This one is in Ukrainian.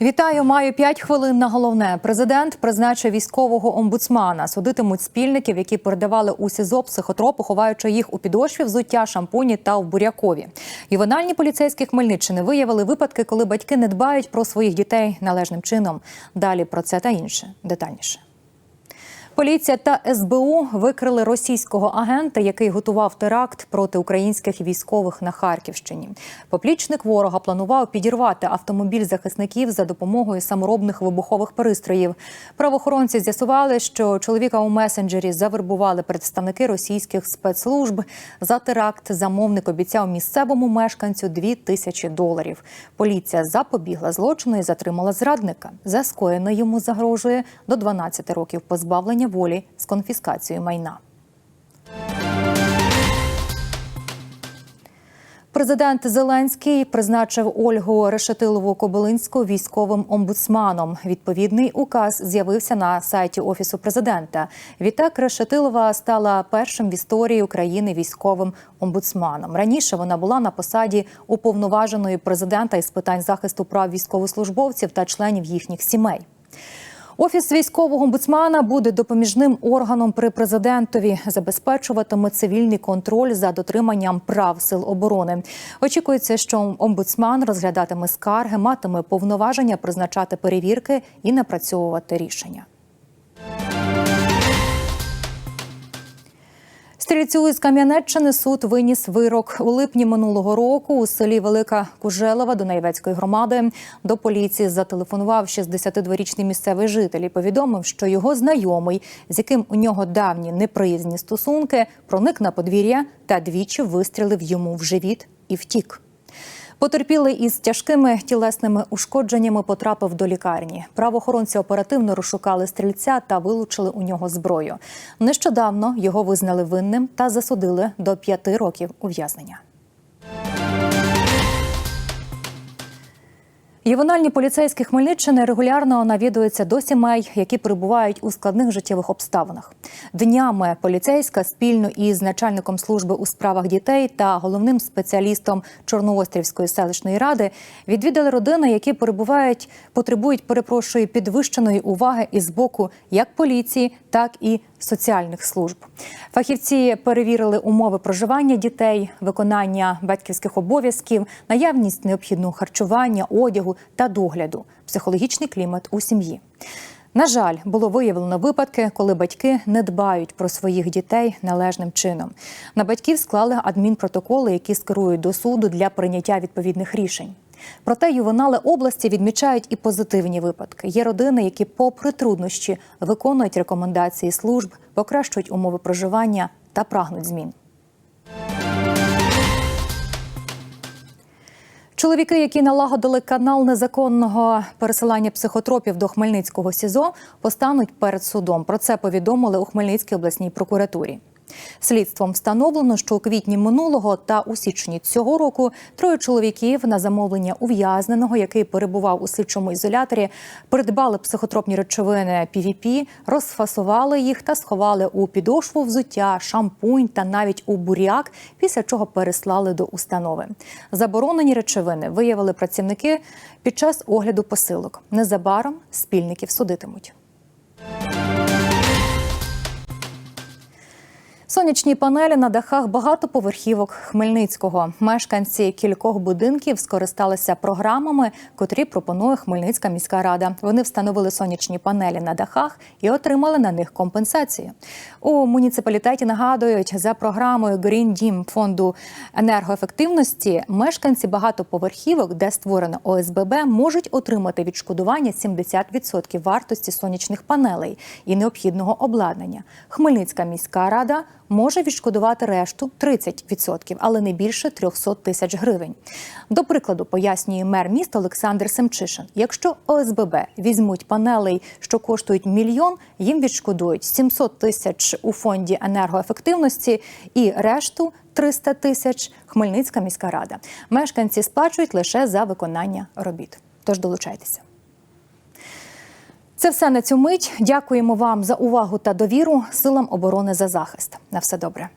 Вітаю, маю 5 хвилин на головне. Президент призначив військового омбудсмана. Судитимуть спільників, які передавали у СІЗО психотропу, ховаючи їх у підошві, взуття, шампуні та в бурякові. Ювенальні поліцейські Хмельниччини виявили випадки, коли батьки не дбають про своїх дітей належним чином. Далі про це та інше детальніше. Поліція та СБУ викрили російського агента, який готував теракт проти українських військових на Харківщині. Поплічник ворога планував підірвати автомобіль захисників за допомогою саморобних вибухових пристроїв. Правоохоронці з'ясували, що чоловіка у месенджері завербували представники російських спецслужб. За теракт замовник обіцяв місцевому мешканцю 2 тисячі доларів. Поліція запобігла злочину і затримала зрадника. За скоєне йому загрожує до 12 років позбавлення волі з конфіскацією майна. Президент Зеленський призначив Ольгу Решетилову Кобилинську військовим омбудсманом. Відповідний указ з'явився на сайті офісу президента. Відтак Решетилова стала першим в історії України військовим омбудсманом. Раніше вона була на посаді уповноваженої президента із питань захисту прав військовослужбовців та членів їхніх сімей. Офіс військового омбудсмана буде допоміжним органом при президентові, забезпечуватиме цивільний контроль за дотриманням прав сил оборони. Очікується, що омбудсман розглядатиме скарги, матиме повноваження призначати перевірки і напрацьовувати рішення. Стрільцю із Кам'янеччини суд виніс вирок у липні минулого року у селі Велика Кужелова Дунаєвецької громади. До поліції зателефонував 62-річний місцевий житель і повідомив, що його знайомий, з яким у нього давні неприязні стосунки, проник на подвір'я та двічі вистрілив йому в живіт і втік. Потерпілий із тяжкими тілесними ушкодженнями потрапив до лікарні. Правоохоронці оперативно розшукали стрільця та вилучили у нього зброю. Нещодавно його визнали винним та засудили до п'яти років ув'язнення. Ювенальні поліцейські Хмельниччини регулярно навідуються до сімей, які перебувають у складних життєвих обставинах. Днями поліцейська спільно із начальником служби у справах дітей та головним спеціалістом Чорноострівської селищної ради відвідали родини, які перебувають, потребують перепрошую підвищеної уваги із боку як поліції, так і соціальних служб. Фахівці перевірили умови проживання дітей, виконання батьківських обов'язків, наявність необхідного харчування, одягу та догляду, психологічний клімат у сім'ї. На жаль, було виявлено випадки, коли батьки не дбають про своїх дітей належним чином. На батьків склали адмінпротоколи, які скерують до суду для прийняття відповідних рішень. Проте ювенали області відмічають і позитивні випадки. Є родини, які, попри труднощі, виконують рекомендації служб, покращують умови проживання та прагнуть змін. Чоловіки, які налагодили канал незаконного пересилання психотропів до Хмельницького СІЗО, постануть перед судом. Про це повідомили у Хмельницькій обласній прокуратурі. Слідством встановлено, що у квітні минулого та у січні цього року троє чоловіків на замовлення ув'язненого, який перебував у слідчому ізоляторі, придбали психотропні речовини PVP, розфасували їх та сховали у підошву взуття, шампунь та навіть у буряк, після чого переслали до установи. Заборонені речовини виявили працівники під час огляду посилок. Незабаром спільників судитимуть. Сонячні панелі на дахах багатоповерхівок Хмельницького. Мешканці кількох будинків скористалися програмами, котрі пропонує Хмельницька міська рада. Вони встановили сонячні панелі на дахах і отримали на них компенсацію. У муніципалітеті нагадують за програмою Green Dім фонду енергоефективності. Мешканці багатоповерхівок, де створено ОСББ, можуть отримати відшкодування 70% вартості сонячних панелей і необхідного обладнання. Хмельницька міська рада може відшкодувати решту 30%, але не більше 300 тисяч гривень. До прикладу, пояснює мер міста Олександр Семчишин. Якщо ОСББ візьмуть панелей, що коштують мільйон, їм відшкодують 700 тисяч у фонді енергоефективності і решту 300 тисяч Хмельницька міська рада. Мешканці сплачують лише за виконання робіт. Тож долучайтеся. Це все на цю мить. Дякуємо вам за увагу та довіру силам оборони за захист. На все добре.